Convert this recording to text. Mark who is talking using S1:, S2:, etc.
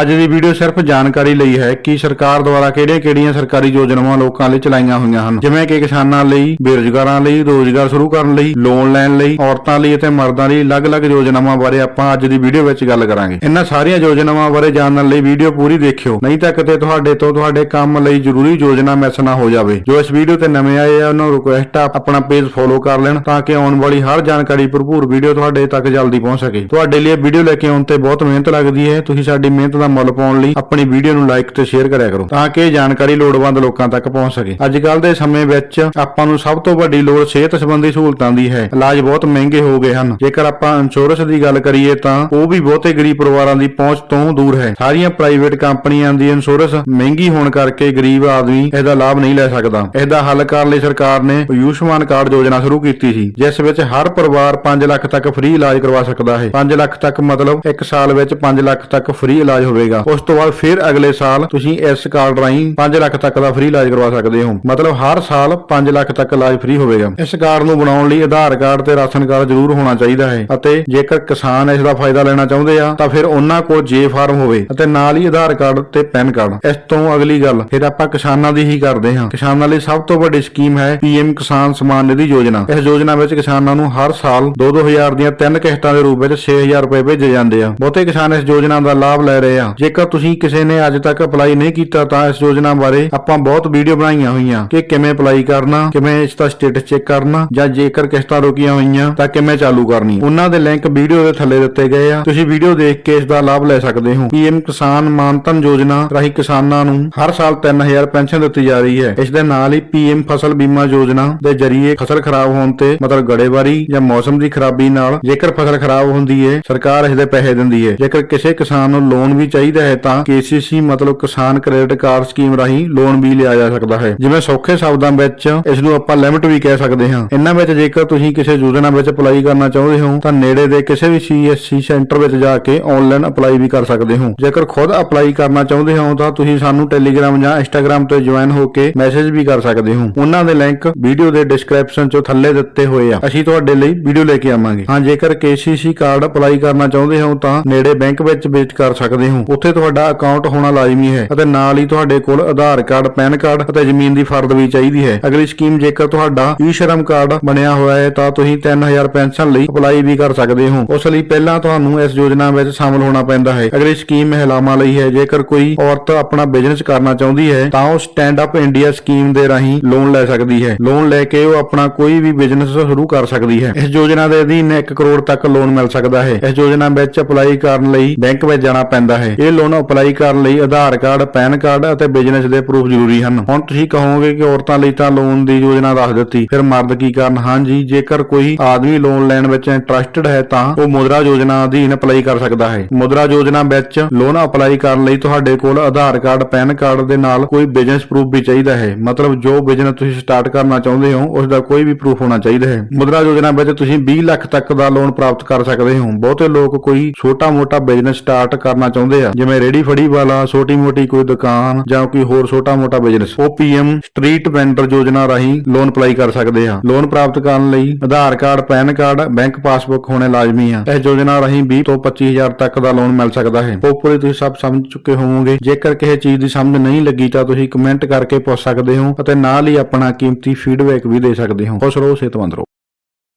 S1: ਅੱਜ ਦੀ ਵੀਡੀਓ ਸਿਰਫ ਜਾਣਕਾਰੀ ਲਈ ਹੈ ਕਿ ਸਰਕਾਰ ਦੁਆਰਾ ਕਿਹੜੀਆਂ-ਕਿਹੜੀਆਂ ਸਰਕਾਰੀ ਯੋਜਨਾਵਾਂ ਲੋਕਾਂ ਲਈ ਚਲਾਈਆਂ ਹੋਈਆਂ ਹਨ। ਜਿਵੇਂ ਕਿ ਕਿਸਾਨਾਂ ਲਈ, ਬੇਰੁਜ਼ਗਾਰਾਂ ਲਈ, ਰੋਜ਼ਗਾਰ ਸ਼ੁਰੂ ਕਰਨ ਲਈ, ਲੋਨ ਲੈਣ ਲਈ, ਔਰਤਾਂ ਲਈ ਅਤੇ ਮਰਦਾਂ ਲਈ ਅਲੱਗ-ਅਲੱਗ ਯੋਜਨਾਵਾਂ ਬਾਰੇ ਆਪਾਂ ਅੱਜ ਦੀ ਵੀਡੀਓ ਵਿੱਚ ਗੱਲ ਕਰਾਂਗੇ। ਇਹਨਾਂ ਸਾਰੀਆਂ ਯੋਜਨਾਵਾਂ ਬਾਰੇ ਜਾਣਨ ਲਈ ਵੀਡੀਓ ਪੂਰੀ ਦੇਖਿਓ। ਨਹੀਂ ਤਾਂ ਕਿਤੇ ਤੁਹਾਡੇ ਤੋਂ ਤੁਹਾਡੇ ਕੰਮ ਲਈ ਜ਼ਰੂਰੀ ਯੋਜਨਾ ਮਿਸ ਨਾ ਹੋ ਜਾਵੇ। ਜੋ ਇਸ ਵੀਡੀਓ ਤੇ ਨਵੇਂ ਆਏ ਆ, ਉਹਨਾਂ ਨੂੰ ਰਿਕੁਐਸਟ ਆ, ਆਪਣਾ ਪੇਜ ਫੋਲੋ ਕਰ ਲੈਣ ਤਾਂ ਕਿ ਆਉਣ ਵਾਲੀ ਹਰ ਜਾਣਕਾਰੀ ਭਰਪੂਰ ਵੀਡੀਓ ਤੁਹਾਡੇ ਤੱਕ ਜਲਦੀ ਪਹੁੰਚ ਸਕੇ। ਤੁਹਾਡੇ ਲਈ ਵੀਡੀਓ ਲੈ ਕੇ ਆਉਣ ਤੇ ਬਹੁਤ ਮਿਹਨਤ ਲੱਗਦੀ ਹੈ। ਤੁਸੀਂ ਸਾਡੀ ਮਿਹਨਤ ਦਾ ਮੁੱਲ ਪਾਉਣ ਲਈ ਆਪਣੀ ਵੀਡੀਓ ਨੂੰ ਲਾਈਕ ਤੇ ਸ਼ੇਅਰ ਕਰਿਆ ਕਰੋ ਤਾਂ ਕਿ ਇਹ ਜਾਣਕਾਰੀ ਲੋੜਵੰਦ ਲੋਕਾਂ ਤੱਕ ਪਹੁੰਚ ਸਕੇ। ਅੱਜ ਕੱਲ ਦੇ ਸਮੇਂ ਵਿੱਚ ਆਪਾਂ ਨੂੰ ਸਭ ਤੋਂ ਵੱਡੀ ਲੋੜ ਸਿਹਤ ਸੰਬੰਧੀ ਸਹੂਲਤਾਂ ਦੀ ਹੈ। ਇਲਾਜ ਬਹੁਤ ਮਹਿੰਗੇ ਹੋ ਗਏ ਹਨ। ਜੇਕਰ ਆਪਾਂ ਇੰਸ਼ੋਰੈਂਸ ਦੀ ਗੱਲ ਕਰੀਏ ਤਾਂ ਉਹ ਵੀ ਬਹੁਤੇ ਗਰੀਬ ਪਰਿਵਾਰਾਂ ਦੀ ਪਹੁੰਚ ਤੋਂ ਦੂਰ ਹੈ। ਸਾਰੀਆਂ ਪ੍ਰਾਈਵੇਟ ਕੰਪਨੀਆਂ ਦੀ ਇੰਸ਼ੋਰੈਂਸ ਮਹਿੰਗੀ ਹੋਣ ਕਰਕੇ ਗਰੀਬ ਆਦਮੀ ਇਹਦਾ ਲਾਭ ਨਹੀਂ ਲੈ ਸਕਦਾ। ਇਹਦਾ ਹੱਲ ਕਰਨ ਲਈ ਸਰਕਾਰ ਨੇ ਆਯੁਸ਼ਮਾਨ ਕਾਰਡ ਯੋਜਨਾ ਸ਼ੁਰੂ ਕੀਤੀ ਸੀ, ਜਿਸ ਵਿੱਚ ਹਰ ਪਰਿਵਾਰ 5 ਲੱਖ ਤੱਕ ਫ੍ਰੀ ਇਲਾਜ ਕਰਵਾ ਸਕਦਾ ਹੈ। 5 ਲੱਖ ਤੱਕ ਮਤਲਬ ਇੱਕ ਸਾਲ ਵਿੱਚ 5 ਲੱਖ ਤੱਕ ਫ੍ਰੀ ਇਲਾਜ ਹੋਵੇਗਾ। ਉਸ ਤੋਂ ਬਾਅਦ ਫਿਰ ਅਗਲੇ ਸਾਲ ਤੁਸੀਂ ਇਸ ਕਾਰਡ ਰਾਹੀਂ 5 ਲੱਖ ਤੱਕ ਦਾ ਫ੍ਰੀ ਇਲਾਜ ਕਰਵਾ ਸਕਦੇ ਹੋ। ਮਤਲਬ ਹਰ ਸਾਲ 5 ਲੱਖ ਤੱਕ ਇਲਾਜ ਫ੍ਰੀ ਹੋਵੇਗਾ। ਇਸ ਕਾਰਡ ਨੂੰ ਬਣਾਉਣ ਲਈ ਆਧਾਰ ਕਾਰਡ ਤੇ ਰਾਸ਼ਨ ਕਾਰਡ ਜ਼ਰੂਰ ਹੋਣਾ ਚਾਹੀਦਾ ਹੈ ਅਤੇ ਜੇਕਰ ਕਿਸਾਨ ਇਸ ਦਾ ਫਾਇਦਾ ਲੈਣਾ ਚਾਹੁੰਦੇ ਆ, ਤਾਂ ਫਿਰ ਉਹਨਾਂ ਕੋਲ ਜੇ ਫਾਰਮ ਹੋਵੇ ਅਤੇ ਨਾਲ ਹੀ ਆਧਾਰ ਕਾਰਡ ਤੇ ਪੈਨ ਕਾਰਡ ਇਸ ਤੋਂ ਅਗਲੀ ਗੱਲ, ਫਿਰ ਆਪਾਂ ਕਿਸਾਨਾਂ ਦੀ ਹੀ ਕਰਦੇ ਹਾਂ। ਕਿਸਾਨਾਂ ਲਈ ਸਭ ਤੋਂ ਵੱਡੀ ਸਕੀਮ ਹੈ ਪੀਐਮ ਕਿਸਾਨ ਸਮਾਨ ਨਿਧੀ ਯੋਜਨਾ। ਇਸ ਯੋਜਨਾ ਵਿੱਚ ਕਿਸਾਨਾਂ ਨੂੰ ਹਰ ਸਾਲ 2-2000 ਦੀਆਂ ਤਿੰਨ ਕਿਸ਼ਤਾਂ ਦੇ ਰੂਪ ਵਿੱਚ 6000 ਰੁਪਏ ਭੇਜੇ ਜਾਂਦੇ ਆ। ਬਹੁਤੇ ਕਿਸਾਨ ਇਸ ਯੋਜਨਾ ਦਾ ਲਾਭ ਲੈ ਰਹੇ ਆ। ਜੇਕਰ ਤੁਸੀਂ ਕਿਸੇ ਨੇ ਅੱਜ ਤੱਕ ਅਪਲਾਈ ਨਹੀਂ ਕੀਤਾ ਤਾਂ ਇਸ ਯੋਜਨਾ ਬਾਰੇ ਆਪਾਂ ਬਹੁਤ ਵੀਡੀਓ ਬਣਾਈਆਂ ਹੋਈਆਂ ਕਿ ਕਿਵੇਂ ਅਪਲਾਈ ਕਰਨਾ, ਕਿਵੇਂ ਇਸ ਦਾ ਸਟੇਟਸ ਚੈੱਕ ਕਰਨਾ ਜਾਂ ਜੇਕਰ ਕਿਸ਼ਤਾਂ ਰੁਕੀਆਂ ਹੋਈਆਂ ਤਾਂ ਕਿਵੇਂ ਚਾਲੂ ਕਰਨੀ। ਉਹਨਾਂ ਦੇ ਲਿੰਕ ਵੀਡੀਓ ਦੇ ਥੱਲੇ ਦਿੱਤੇ ਗਏ ਆ। ਤੁਸੀਂ ਵੀਡੀਓ ਦੇਖ ਕੇ ਇਸ ਦਾ ਲਾਭ ਲੈ ਸਕਦੇ ਹੋ। ਪੀਐਮ ਕਿਸਾਨ ਮਾਨਧਨ ਯੋਜਨਾ ਰਾਹੀਂ ਕਿਸਾਨਾਂ ਨੂੰ ਹਰ ਸਾਲ 3000 ਪੈਨਸ਼ਨ ਦਿੱਤੀ ਜਾ ਰਹੀ ਹੈ। ਇਸ ਦੇ ਨਾਲ ਹੀ ਪੀਐਮ ਫਸਲ ਬੀਮਾ ਯੋਜਨਾ ਦੇ ਜ਼ਰੀਏ ਫਸਲ ਖਰਾਬ ਹੋਣ ਤੇ ਮਤਲਬ ਗੜੇਵਾਰੀ ਜਾਂ ਮੌਸਮ ਦੀ ਖਰਾਬੀ ਨਾਲ ਜੇਕਰ ਫਸਲ ਖਰਾਬ ਹੁੰਦੀ ਹੈ, ਸਰਕਾਰ ਇਸ ਦੇ ਪੈਸੇ ਦਿੰਦੀ ਹੈ। ਜੇਕਰ ਕਿਸੇ ਕਿਸਾਨ ਨੂੰ ਲੋਨ ਵੀ ਚਾਹੀਦਾ ਹੈ ਤਾਂ KCC ਮਤਲਬ ਕਿਸਾਨ ਕ੍ਰੈਡਿਟ ਕਾਰਡ ਸਕੀਮ ਰਾਹੀਂ ਲੋਨ ਵੀ ਲਿਆ ਜਾ ਸਕਦਾ ਹੈ। ਜਿਵੇਂ ਸੌਖੇ ਸ਼ਬਦਾਂ ਵਿੱਚ ਇਸ ਨੂੰ ਆਪਾਂ ਲਿਮਟ ਵੀ ਕਹਿ ਸਕਦੇ ਹਾਂ। ਇਹਨਾਂ ਵਿੱਚ ਜੇਕਰ ਤੁਸੀਂ ਕਿਸੇ ਯੋਜਨਾ ਵਿੱਚ ਅਪਲਾਈ ਕਰਨਾ ਚਾਹੁੰਦੇ ਹੋ, ਤਾਂ ਨੇੜੇ ਦੇ ਕਿਸੇ ਵੀ CSC ਸੈਂਟਰ ਵਿੱਚ ਜਾ ਕੇ ਆਨਲਾਈਨ ਅਪਲਾਈ ਵੀ ਕਰ ਸਕਦੇ ਹੋ। ਜੇਕਰ ਖੁਦ ਅਪਲਾਈ ਕਰਨਾ ਚਾਹੁੰਦੇ ਹੋ, ਤਾਂ ਤੁਸੀਂ ਸਾਨੂੰ ਟੈਲੀਗ੍ਰਾਮ ਜਾਂ ਇੰਸਟਾਗ੍ਰਾਮ ਤੇ ਜੁਆਇਨ ਹੋ ਕੇ ਮੈਸੇਜ ਵੀ ਕਰ ਸਕਦੇ ਹੋ। ਉਹਨਾਂ ਦੇ ਲਿੰਕ ਵੀਡੀਓ ਦੇ ਡਿਸਕ੍ਰਿਪਸ਼ਨ 'ਚ ਥੱਲੇ ਦਿੱਤੇ ਹੋਏ ਆ। ਅਸੀਂ ਤੁਹਾਡੇ ਲਈ ਵੀਡੀਓ ਲੈ ਕੇ ਆਵਾਂਗੇ। ਹਾਂ, ਜੇਕਰ KCC ਕਾਰਡ ਅਪਲਾਈ ਕਰਨਾ ਚਾਹੁੰਦੇ ਹੋ, ਤਾਂ ਨੇੜੇ ਬੈਂਕ ਵਿੱਚ ਵਿਜ਼ਿਟ ਕਰ ਸਕਦੇ ਹੋ ਉੱਥੇ ਤੁਹਾਡਾ ਅਕਾਊਂਟ ਹੋਣਾ ਲਾਜ਼ਮੀ ਹੈ ਅਤੇ ਨਾਲ ਹੀ ਤੁਹਾਡੇ ਕੋਲ ਆਧਾਰ ਕਾਰਡ, ਪੈਨ ਕਾਰਡ ਅਤੇ ਜ਼ਮੀਨ ਦੀ ਫਰਦ ਵੀ ਚਾਹੀਦੀ ਹੈ। ਅਗਲੀ ਸਕੀਮ ਜੇਕਰ ਤੁਹਾਡਾ ਈ-ਸ਼ਰਮ ਕਾਰਡ ਬਣਿਆ ਹੋਇਆ ਹੈ ਤਾਂ ਤੁਸੀਂ 3000 ਪੈਨਸ਼ਨ ਲਈ ਅਪਲਾਈ ਵੀ ਕਰ ਸਕਦੇ ਹੋ। ਉਸ ਲਈ ਪਹਿਲਾਂ ਤੁਹਾਨੂੰ ਇਸ ਯੋਜਨਾ ਵਿੱਚ ਸ਼ਾਮਲ ਹੋਣਾ ਪੈਂਦਾ ਹੈ। ਅਗਲੀ ਸਕੀਮ ਮਹਿਲਾਵਾਂ ਲਈ ਹੈ। ਜੇਕਰ ਕੋਈ ਔਰਤ ਆਪਣਾ ਬਿਜ਼ਨਸ ਕਰਨਾ ਚਾਹੁੰਦੀ ਹੈ, ਤਾਂ ਉਹ ਸਟੈਂਡ ਅਪ ਇੰਡੀਆ ਸਕੀਮ ਦੇ ਰਾਹੀਂ ਲੋਨ ਲੈ ਸਕਦੀ ਹੈ। ਲੋਨ ਲੈ ਕੇ ਉਹ ਆਪਣਾ ਕੋਈ ਵੀ ਬਿਜ਼ਨਸ ਸ਼ੁਰੂ ਕਰ ਸਕਦੀ ਹੈ। ਇਸ ਯੋਜਨਾ ਦੇ ਅਧੀਨ 1 ਕਰੋੜ ਤੱਕ ਲੋਨ ਮਿਲ ਸਕਦਾ ਹੈ। ਇਸ ਯੋਜਨਾ ਵਿੱਚ ਅਪਲਾਈ ਕਰਨ ਲਈ ਬੈਂਕ ਵਿੱਚ ਜਾਣਾ ਪੈਂਦਾ ਹੈ। ਇਹ ਲੋਨ ਅਪਲਾਈ ਕਰਨ ਲਈ ਆਧਾਰ ਕਾਰਡ, ਪੈਨ ਕਾਰਡ ਅਤੇ ਬਿਜ਼ਨਸ ਦੇ ਪ੍ਰੂਫ ਜ਼ਰੂਰੀ ਹਨ। ਹੁਣ ਤੁਸੀਂ ਕਹੋਗੇ ਕਿ ਔਰਤਾਂ ਲਈ ਤਾਂ ਲੋਨ ਦੀ ਯੋਜਨਾ ਦੱਸ ਦਿੱਤੀ। ਫਿਰ ਮਰਦ ਕੀ ਕਰਨ? ਹਾਂਜੀ, ਜੇਕਰ ਕੋਈ ਆਦਮੀ ਲੋਨ ਲੈਣ ਵਿੱਚ ਇੰਟਰਸਟਿਡ ਹੈ ਤਾਂ ਉਹ ਮੁਦਰਾ ਯੋਜਨਾ ਅਧੀਨ ਅਪਲਾਈ ਕਰ ਸਕਦਾ ਹੈ। ਮੁਦਰਾ ਯੋਜਨਾ ਵਿੱਚ ਲੋਨ ਅਪਲਾਈ ਕਰਨ ਲਈ ਤੁਹਾਡੇ ਕੋਲ ਆਧਾਰ ਕਾਰਡ, ਪੈਨ ਕਾਰਡ ਦੇ ਨਾਲ ਕੋਈ ਬਿਜ਼ਨਸ ਪ੍ਰੂਫ ਵੀ ਚਾਹੀਦਾ ਹੈ। ਮਤਲਬ ਜੋ ਬਿਜ਼ਨਸ ਤੁਸੀਂ ਸਟਾਰਟ ਕਰਨਾ ਚਾਹੁੰਦੇ ਹੋ, ਉਸ ਦਾ ਕੋਈ ਵੀ ਪ੍ਰੂਫ ਹੋਣਾ ਚਾਹੀਦਾ ਹੈ। ਮੁਦਰਾ ਯੋਜਨਾ ਵਿੱਚ ਤੁਸੀਂ 20 ਲੱਖ ਤੱਕ ਦਾ ਲੋਨ ਪ੍ਰਾਪਤ ਕਰ ਸਕਦੇ ਹੋ। ਬਹੁਤੇ ਲੋਕ ਕੋਈ ਛੋਟਾ-ਮੋਟਾ ਬਿਜ਼ਨਸ ਸਟਾਰਟ ਕਰਨਾ ਚਾਹੁੰਦੇ ਆ। ਜਿਵੇਂ ਰੇੜੀ ਫੜੀ ਵਾਲਾ ਛੋਟੀ-ਮੋਟੀ ਕੋਈ ਦੁਕਾਨ ਜਾਂ ਕੋਈ ਹੋਰ ਛੋਟਾ-ਮੋਟਾ ਬਿਜ਼ਨਸ ਉਹ ਪੀਐਮ ਸਟਰੀਟ ਵੈਂਡਰ ਯੋਜਨਾ ਰਾਹੀਂ ਲੋਨ ਅਪਲਾਈ ਕਰ ਸਕਦੇ ਆ। ਲੋਨ ਪ੍ਰਾਪਤ ਕਰਨ ਲਈ Aadhaar card, PAN card bank passbook ਹੋਣੇ ਲਾਜ਼ਮੀ ਆ। ਇਸ ਯੋਜਨਾ ਰਾਹੀਂ 20 ਤੋਂ 25000 ਤੱਕ ਦਾ ਲੋਨ ਮਿਲ ਸਕਦਾ ਹੈ। ਹੋਪਫੁਲੀ ਤੁਸੀਂ ਸਭ ਸਮਝ ਚੁੱਕੇ ਹੋਵੋਗੇ। ਜੇਕਰ ਕਿਸੇ ਚੀਜ਼ ਦੀ ਸਮਝ ਨਹੀਂ ਲੱਗੀ ਤਾਂ ਤੁਸੀਂ ਕਮੈਂਟ ਕਰਕੇ ਪੁੱਛ ਸਕਦੇ ਹੋ ਅਤੇ ਨਾਲ ਹੀ ਆਪਣਾ ਕੀਮਤੀ ਫੀਡਬੈਕ ਵੀ ਦੇ ਸਕਦੇ ਹੋ। ਖੁਸ਼ ਰਹੋ, ਸਿਹਤਮੰਦ ਰਹੋ।